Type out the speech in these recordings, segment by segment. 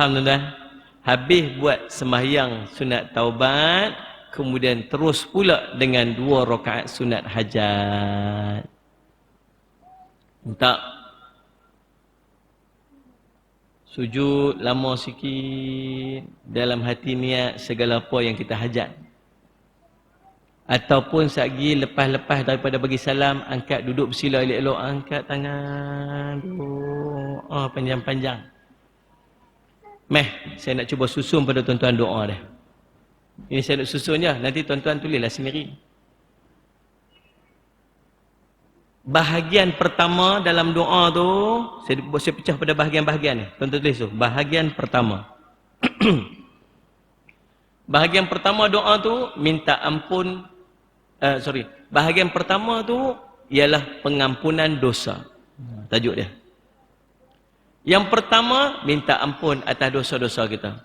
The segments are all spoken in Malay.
Faham? Habis buat sembahyang sunat taubat, kemudian terus pula dengan dua rakaat sunat hajat. Minta sujud lama sikit dalam hati niat segala apa yang kita hajat. Ataupun sagi lepas-lepas daripada bagi salam, angkat duduk bersila elok-elok, angkat tangan, doa panjang-panjang. Meh, saya nak cuba susun pada tuan-tuan doa dah. Ini saya nak susun je, nanti tuan-tuan tulislah sendiri. Bahagian pertama dalam doa tu, saya, saya pecah pada bahagian-bahagian ni. Tuan-tuan tulis tu, bahagian pertama. bahagian pertama doa tu, minta ampun uh, sorry, bahagian pertama tu ialah pengampunan dosa. Tajuk dia. Yang pertama, minta ampun atas dosa-dosa kita.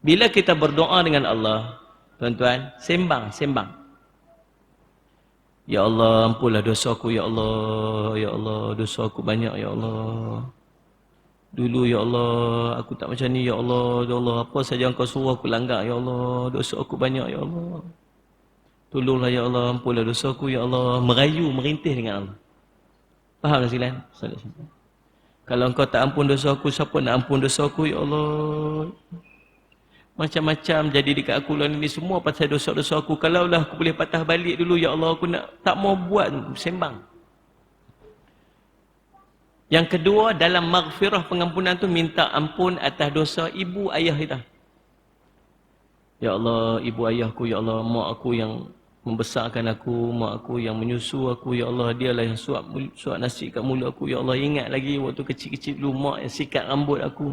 Bila kita berdoa dengan Allah, tuan-tuan, sembang, sembang. Ya Allah, ampunlah dosaku, Ya Allah. Ya Allah, dosa aku banyak, Ya Allah. Dulu, Ya Allah, aku tak macam ni, Ya Allah. Ya Allah, apa saja engkau suruh aku langgar, Ya Allah. Dosa aku banyak, Ya Allah. Tolonglah ya Allah, ampunlah dosaku ya Allah. Merayu, merintih dengan Allah. Faham tak silan? Kalau engkau tak ampun dosaku, siapa nak ampun dosaku ya Allah? Macam-macam jadi dekat aku lah ini semua pasal dosa-dosa aku. Kalau lah aku boleh patah balik dulu ya Allah, aku nak tak mau buat sembang. Yang kedua, dalam maghfirah pengampunan tu minta ampun atas dosa ibu ayah kita. Ya Allah, ibu ayahku, ya Allah, mak aku yang membesarkan aku, mak aku yang menyusu aku, Ya Allah, dialah yang suap, suap nasi kat mulut aku, Ya Allah, ingat lagi waktu kecil-kecil dulu, mak yang sikat rambut aku.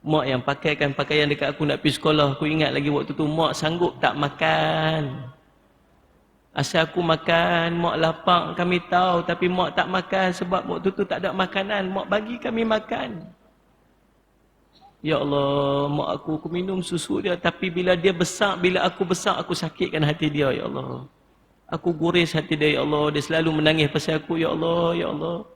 Mak yang pakaikan pakaian dekat aku nak pergi sekolah, aku ingat lagi waktu tu, mak sanggup tak makan. Asal aku makan, mak lapang kami tahu, tapi mak tak makan sebab waktu tu tak ada makanan, mak bagi kami makan. Ya Allah, mak aku, aku minum susu dia. Tapi bila dia besar, bila aku besar, aku sakitkan hati dia, Ya Allah. Aku guris hati dia, Ya Allah. Dia selalu menangis pasal aku, Ya Allah, Ya Allah.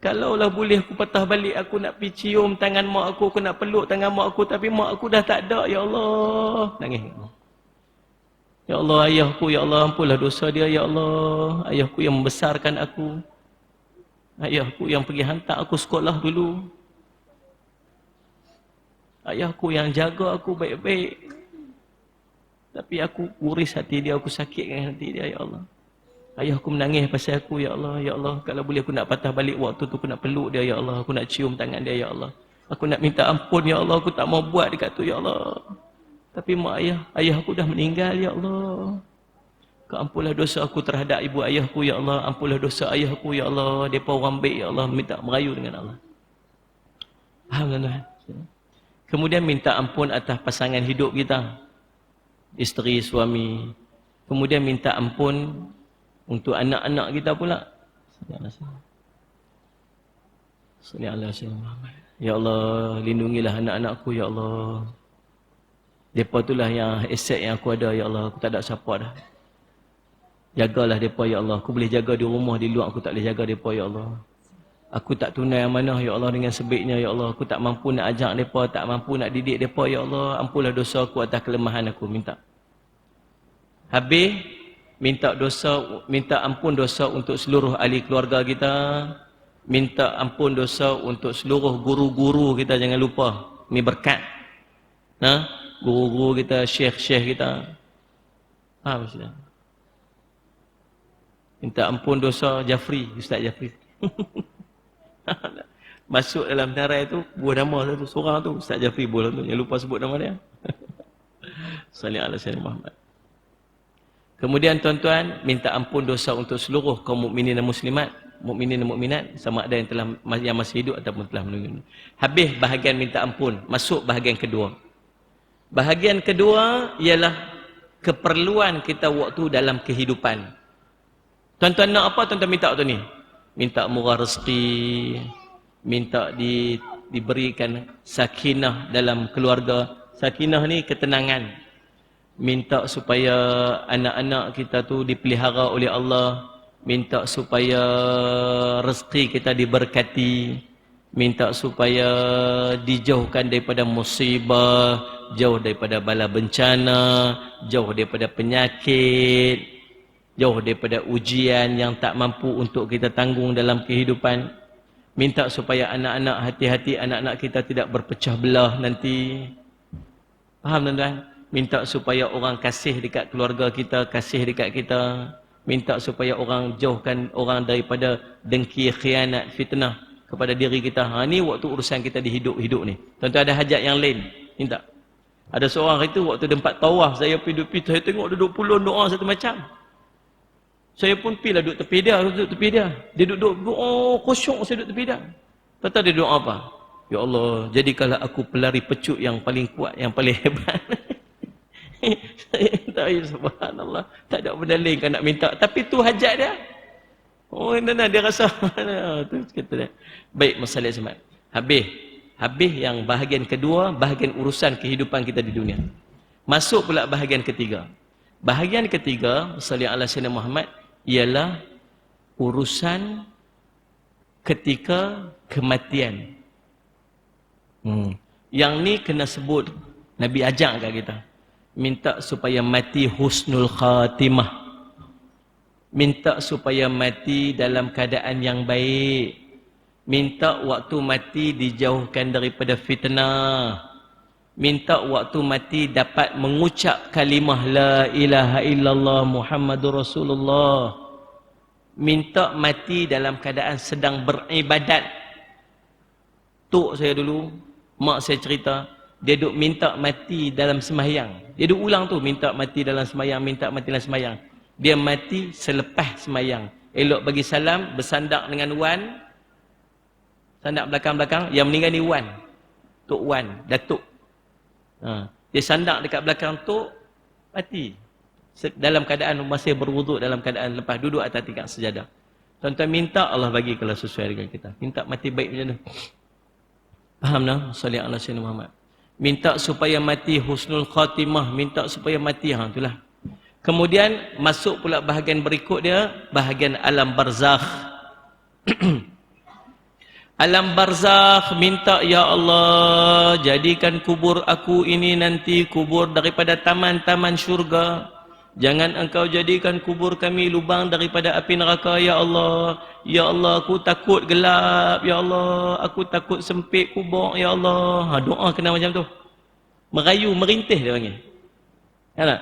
Kalaulah boleh aku patah balik, aku nak pergi cium tangan mak aku, aku nak peluk tangan mak aku. Tapi mak aku dah tak ada, Ya Allah. Nangis. Ya Allah, ayahku, Ya Allah, ampunlah dosa dia, Ya Allah. Ayahku yang membesarkan aku. Ayahku yang pergi hantar aku sekolah dulu. Ayahku yang jaga aku baik-baik. Tapi aku guris hati dia, aku sakitkan hati dia, Ya Allah. Ayahku menangis pasal aku, Ya Allah. Ya Allah, kalau boleh aku nak patah balik waktu tu, aku nak peluk dia, Ya Allah. Aku nak cium tangan dia, Ya Allah. Aku nak minta ampun, Ya Allah. Aku tak mau buat dekat tu, Ya Allah. Tapi mak ayah, ayah aku dah meninggal, Ya Allah. Kau ampunlah dosa aku terhadap ibu ayahku, Ya Allah. Ampunlah dosa ayahku, Ya Allah. Mereka orang baik, Ya Allah. Minta merayu dengan Allah. Alhamdulillah. Kemudian minta ampun atas pasangan hidup kita. Isteri, suami. Kemudian minta ampun untuk anak-anak kita pula. Ya Allah, lindungilah anak-anakku, Ya Allah. Mereka itulah yang aset yang aku ada, Ya Allah. Aku tak ada siapa dah. Jagalah mereka, Ya Allah. Aku boleh jaga di rumah, di luar aku tak boleh jaga mereka, Ya Allah. Aku tak tunai amanah ya Allah dengan sebaiknya ya Allah. Aku tak mampu nak ajak depa, tak mampu nak didik depa ya Allah. Ampunlah dosa aku atas kelemahan aku minta. Habis minta dosa minta ampun dosa untuk seluruh ahli keluarga kita. Minta ampun dosa untuk seluruh guru-guru kita jangan lupa. Ini berkat. Nah, guru-guru kita, syekh-syekh kita. Ha, maksudnya. Minta ampun dosa Jafri, Ustaz Jafri. Masuk dalam narai tu buah nama satu seorang tu Ustaz Jafri buah tu. Jangan lupa sebut nama dia. Salih ala sayyidina Muhammad. Kemudian tuan-tuan minta ampun dosa untuk seluruh kaum mukminin dan muslimat, mukminin dan mukminat sama ada yang telah yang masih hidup ataupun telah meninggal. Habis bahagian minta ampun, masuk bahagian kedua. Bahagian kedua ialah keperluan kita waktu dalam kehidupan. Tuan-tuan nak apa tuan-tuan minta waktu ni? Minta murah rezeki, minta di, diberikan sakinah dalam keluarga. Sakinah ni ketenangan. Minta supaya anak-anak kita tu dipelihara oleh Allah. Minta supaya rezeki kita diberkati. Minta supaya dijauhkan daripada musibah, jauh daripada bala bencana, jauh daripada penyakit, jauh daripada ujian yang tak mampu untuk kita tanggung dalam kehidupan. Minta supaya anak-anak hati-hati anak-anak kita tidak berpecah belah nanti. Faham tuan-tuan? Minta supaya orang kasih dekat keluarga kita, kasih dekat kita. Minta supaya orang jauhkan orang daripada dengki, khianat, fitnah kepada diri kita. Ha ni waktu urusan kita di hidup-hidup ni. Tentu ada hajat yang lain. Minta. Ada seorang itu waktu dia empat tawaf, saya pergi duduk saya tengok duduk puluh doa satu macam. Saya pun pergi lah duduk tepi dia, duduk tepi dia. Dia duduk, oh khusyuk saya duduk tepi dia. Tata dia duduk apa? Ya Allah, jadikanlah aku pelari pecut yang paling kuat, yang paling hebat. saya tak subhanallah. Tak ada benda lain kan nak minta. Tapi tu hajat dia. Oh, ini nah, dia rasa. tu kata dia. Baik, masalah semat. Habis. Habis yang bahagian kedua, bahagian urusan kehidupan kita di dunia. Masuk pula bahagian ketiga. Bahagian ketiga, Salih Allah Sayyidina Muhammad, ialah urusan ketika kematian. Hmm. Yang ni kena sebut, Nabi ajak kat kita. Minta supaya mati husnul khatimah minta supaya mati dalam keadaan yang baik minta waktu mati dijauhkan daripada fitnah minta waktu mati dapat mengucap kalimah la ilaha illallah muhammadur rasulullah minta mati dalam keadaan sedang beribadat tok saya dulu mak saya cerita dia duk minta mati dalam sembahyang dia duk ulang tu minta mati dalam sembahyang minta mati dalam sembahyang dia mati selepas semayang. Elok bagi salam, bersandak dengan Wan. Sandak belakang-belakang. Yang meninggal ni Wan. Tok Wan, Datuk. Ha. Dia sandak dekat belakang Tok, mati. Dalam keadaan masih berwuduk dalam keadaan lepas duduk atas tingkat sejadah. Tuan-tuan minta Allah bagi kalau sesuai dengan kita. Minta mati baik macam mana? Faham tak? Salih Allah Sayyidina Muhammad. Minta supaya mati husnul khatimah. Minta supaya mati. Ha, itulah. Kemudian masuk pula bahagian berikut dia, bahagian alam barzakh. alam barzakh minta ya Allah jadikan kubur aku ini nanti kubur daripada taman-taman syurga. Jangan engkau jadikan kubur kami lubang daripada api neraka ya Allah. Ya Allah aku takut gelap ya Allah. Aku takut sempit kubur ya Allah. Ha, doa kena macam tu. Merayu, merintih dia panggil. Ya tak?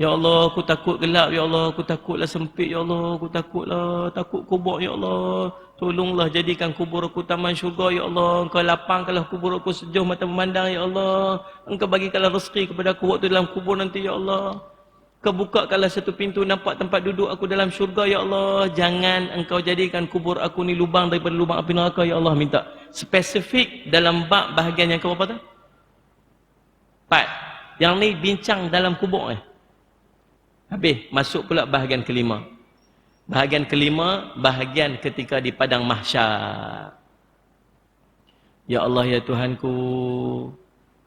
Ya Allah, aku takut gelap. Ya Allah, aku takutlah sempit. Ya Allah, aku takutlah. Takut kubur. Ya Allah, tolonglah jadikan kubur aku taman syurga. Ya Allah, engkau lapangkanlah kubur aku sejauh mata memandang. Ya Allah, engkau bagikanlah rezeki kepada aku waktu dalam kubur nanti. Ya Allah, engkau bukakanlah satu pintu nampak tempat duduk aku dalam syurga. Ya Allah, jangan engkau jadikan kubur aku ni lubang daripada lubang api neraka. Ya Allah, minta. Spesifik dalam bab bahagian yang kau apa tu? Part. Yang ni bincang dalam kubur eh. Habis, masuk pula bahagian kelima. Bahagian kelima, bahagian ketika di padang mahsyar. Ya Allah, ya Tuhanku,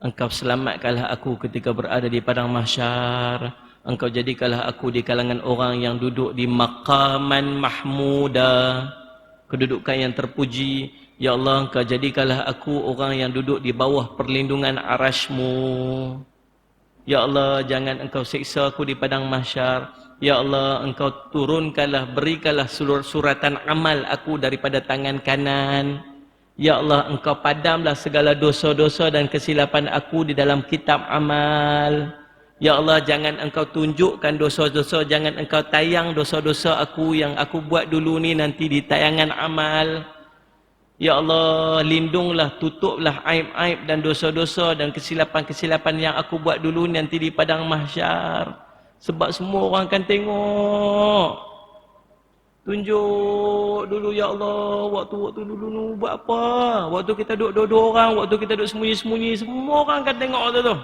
Engkau selamatkanlah aku ketika berada di padang mahsyar. Engkau jadikanlah aku di kalangan orang yang duduk di maqaman mahmuda. Kedudukan yang terpuji. Ya Allah, Engkau jadikanlah aku orang yang duduk di bawah perlindungan arasmu. Ya Allah, jangan engkau siksa aku di padang mahsyar. Ya Allah, engkau turunkanlah, berikanlah surat suratan amal aku daripada tangan kanan. Ya Allah, engkau padamlah segala dosa-dosa dan kesilapan aku di dalam kitab amal. Ya Allah, jangan engkau tunjukkan dosa-dosa, jangan engkau tayang dosa-dosa aku yang aku buat dulu ni nanti di tayangan amal. Ya Allah, lindunglah, tutuplah aib-aib dan dosa-dosa dan kesilapan-kesilapan yang aku buat dulu nanti di padang mahsyar. Sebab semua orang akan tengok. Tunjuk dulu ya Allah, waktu-waktu dulu nu buat apa? Waktu kita duduk dua-dua orang, waktu kita duduk sembunyi-sembunyi, semua orang akan tengok waktu tu.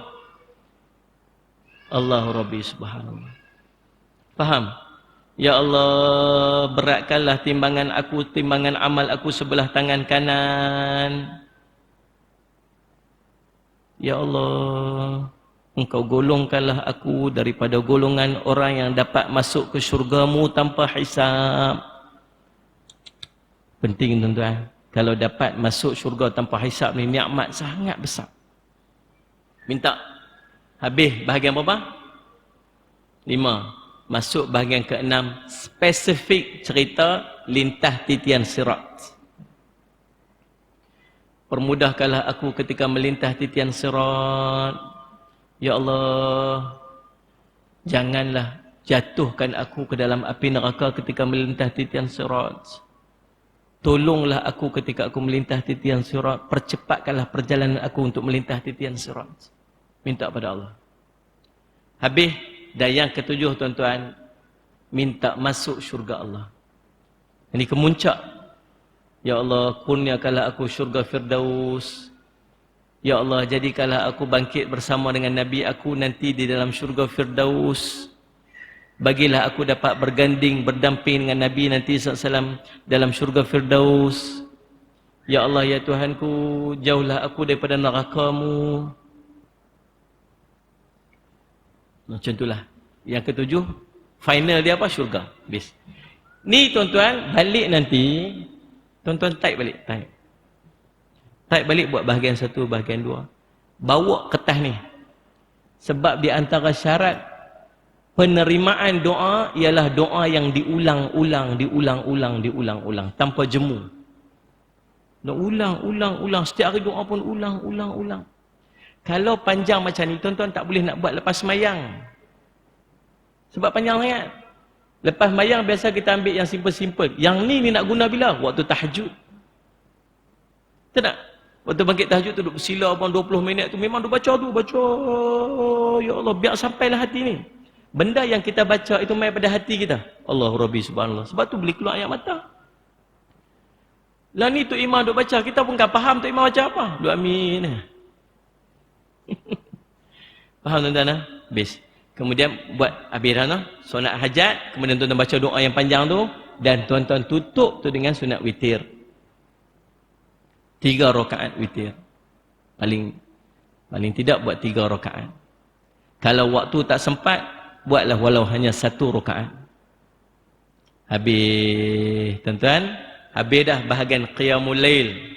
Allah Rabbi Subhanallah. Faham? Ya Allah, beratkanlah timbangan aku, timbangan amal aku sebelah tangan kanan. Ya Allah, Engkau golongkanlah aku daripada golongan orang yang dapat masuk ke syurgamu tanpa hisap. Penting tuan-tuan. kalau dapat masuk syurga tanpa hisap ni nikmat sangat besar. Minta habis bahagian berapa? Lima. Masuk bahagian keenam spesifik cerita lintah titian sirat. Permudahkanlah aku ketika melintah titian sirat. Ya Allah, janganlah jatuhkan aku ke dalam api neraka ketika melintah titian sirat. Tolonglah aku ketika aku melintah titian sirat. Percepatkanlah perjalanan aku untuk melintah titian sirat. Minta pada Allah. Habis. Dan yang ketujuh tuan-tuan. Minta masuk syurga Allah. Ini kemuncak. Ya Allah, kurniakanlah aku syurga Firdaus. Ya Allah, jadikanlah aku bangkit bersama dengan Nabi aku nanti di dalam syurga Firdaus. Bagilah aku dapat berganding, berdamping dengan Nabi nanti SAW dalam syurga Firdaus. Ya Allah, ya Tuhanku, jauhlah aku daripada nerakamu. Macam itulah. Yang ketujuh, final dia apa? Syurga. Habis. Ni tuan-tuan, balik nanti, tuan-tuan type balik. Type. Type balik buat bahagian satu, bahagian dua. Bawa kertas ni. Sebab di antara syarat penerimaan doa ialah doa yang diulang-ulang, diulang-ulang, diulang-ulang tanpa jemu. Nak ulang-ulang-ulang setiap hari doa pun ulang-ulang-ulang. Kalau panjang macam ni tuan-tuan tak boleh nak buat lepas semayang. Sebab panjang sangat. Lepas semayang biasa kita ambil yang simple-simple. Yang ni ni nak guna bila? Waktu tahajud. Tak Waktu bangkit tahajud tu duduk bersila pun 20 minit tu memang duduk baca tu baca. Ya Allah biar sampailah hati ni. Benda yang kita baca itu main pada hati kita. Allah Rabbi subhanallah. Sebab tu boleh keluar ayat mata. Lah ni tu imam duk baca, kita pun tak faham tu imam baca apa. Duk amin. faham tuan-tuan? Ah? Habis. Kemudian buat habis dah Sunat hajat. Kemudian tuan-tuan baca doa yang panjang tu. Dan tuan-tuan tutup tu dengan sunat witir. Tiga rakaat witir. Paling paling tidak buat tiga rakaat. Kalau waktu tak sempat, buatlah walau hanya satu rakaat. Habis, tuan-tuan, habis dah bahagian qiyamul lail.